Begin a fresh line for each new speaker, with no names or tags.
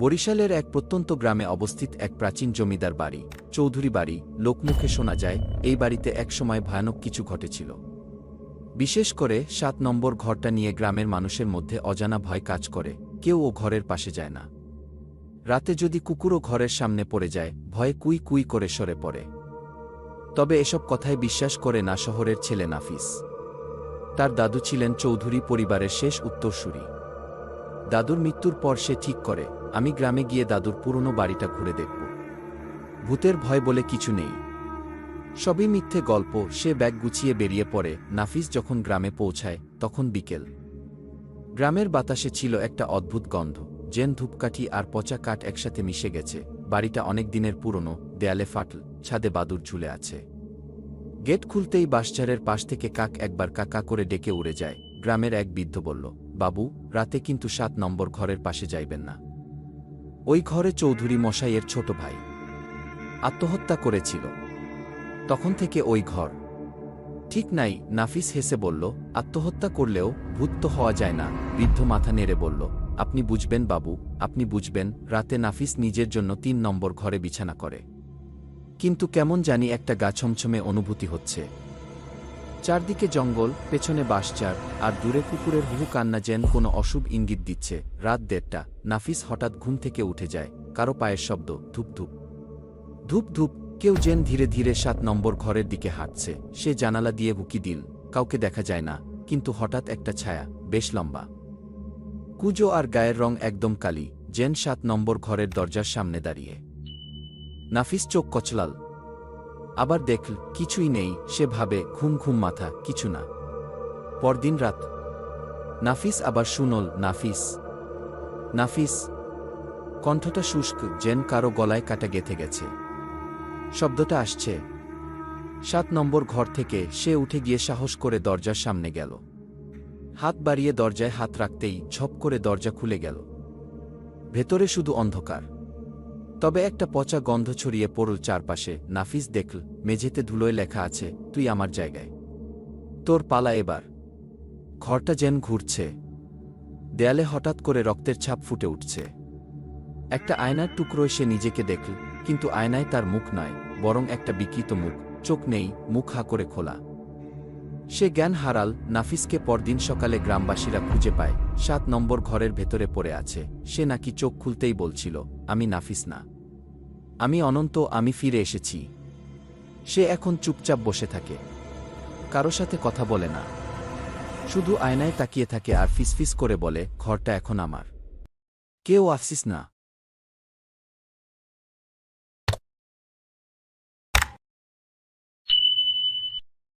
বরিশালের এক প্রত্যন্ত গ্রামে অবস্থিত এক প্রাচীন জমিদার বাড়ি, চৌধুরী বাড়ি, লোকমুখে শোনা যায়, এই বাড়িতে একসময় ভয়ানক কিছু ঘটেছিল। বিশেষ করে সাত নম্বর ঘরটা নিয়ে গ্রামের মানুষের মধ্যে অজানা ভয় কাজ করে, কেউ ও ঘরের পাশে যায় না। রাতে যদি কুকুরও ঘরের সামনে পড়ে যায়, ভয়ে কুই কুই করে সরে পড়ে। তবে এসব কথায় বিশ্বাস করে না শহরের ছেলে নাফিস। তার দাদু ছিলেন চৌধুরী পরিবারের শেষ উত্তরসূরি। দাদুর মৃত্যুর পর সে ঠিক করে আমি গ্রামে গিয়ে দাদুর পুরনো বাড়িটা ঘুরে দেখব। ভূতের ভয় বলে কিছু নেই। সবই মিথ্যে গল্প, সে ব্যাগ গুছিয়ে বেরিয়ে পড়ে। নাফিস যখন গ্রামে পৌঁছায়, তখন বিকেল। গ্রামের বাতাসে ছিল একটা অদ্ভুত গন্ধ। জেন ধূপকাঠি আর পচা কাঠ একসাথে মিশে গেছে। বাড়িটা অনেক দিনের পুরনো, দেয়ালে ফাটল, ছাদে বাদুর ঝুলে আছে। গেট খুলতেই বাঁশঝাড়ের পাশ থেকে কাক একবার কাকা করে ডেকে উড়ে যায়। গ্রামের এক বৃদ্ধ বলল, বাবু, রাতে কিন্তু সাত নম্বর ঘরের পাশে যাইবেন না। ওই ঘরে চৌধুরী মশাইয়ের ছোট ভাই। আত্মহত্যা করেছিল। তখন থেকে ওই ঘর। ঠিক নাই, নাফিস হেসে বলল, আত্মহত্যা করলেও ভূত তো হওয়া যায় না, বৃদ্ধ মাথা নেড়ে বলল, আপনি বুঝবেন বাবু, আপনি বুঝবেন, রাতে নাফিস নিজের জন্য তিন নম্বর ঘরে বিছানা করে। কিন্তু কেমন জানি একটা গা ছমছমে অনুভূতি হচ্ছে। চারদিকে জঙ্গল, পেছনে বাঁশচার আর দূরে কুকুরের হুহু কান্না যেন কোনো অশুভ ইঙ্গিত দিচ্ছে। রাত দেড়টা, নাফিস হঠাৎ ঘুম থেকে উঠে যায়। কারও পায়ের শব্দ, ধূপ ধূপ। ধূপ ধূপ, কেউ যেন ধীরে ধীরে সাত নম্বর ঘরের দিকে হাঁটছে। সে জানালা দিয়ে হুকি দিল, কাউকে দেখা যায় না, কিন্তু হঠাৎ একটা ছায়া, বেশ লম্বা। কুজো আর গায়ের রং একদম কালি জেন সাত নম্বর ঘরের দরজার সামনে দাঁড়িয়ে। নাফিস চোখ কচলাল আবার দেখল কিছুই নেই, সে ভাবে, ঘুম ঘুম মাথা, কিছু না। পরদিন রাত। নাফিস আবার শুনল নাফিস। নাফিস। কণ্ঠটা শুষ্ক, যেন কারও গলায় কাটা গেথে গেছে। শব্দটা আসছে। সাত নম্বর ঘর থেকে সে উঠে গিয়ে সাহস করে দরজার সামনে গেল। হাত বাড়িয়ে দরজায় হাত রাখতেই ঝপ করে দরজা খুলে গেল। ভেতরে শুধু অন্ধকার। তবে একটা পচা গন্ধ ছড়িয়ে পড়ল চারপাশে। নাফিস দেখল, মেঝেতে ধুলোয় লেখা আছে, তুই আমার জায়গায়। তোর পালা এবার। ঘরটা যেন ঘুরছে। দেয়ালে হঠাৎ করে রক্তের ছাপ ফুটে উঠছে। একটা আয়নার টুকরোয় সে নিজেকে দেখল, কিন্তু আয়নায় তার মুখ নয়, বরং একটা বিকৃত মুখ। চোখ নেই, মুখ হা করে খোলা। সে জ্ঞান হারাল নাফিসকে পরদিন সকালে গ্রামবাসীরা খুঁজে পায়। সাত নম্বর ঘরের ভেতরে পড়ে আছে। সে নাকি চোখ খুলতেই বলছিল, আমি নাফিস না। আমি অনন্ত, আমি ফিরে এসেছি। সে এখন চুপচাপ বসে থাকে। কারও সাথে কথা বলে না। শুধু আয়নায় তাকিয়ে থাকে আর ফিসফিস করে বলে, ঘরটা এখন আমার। কেউ আসিস না।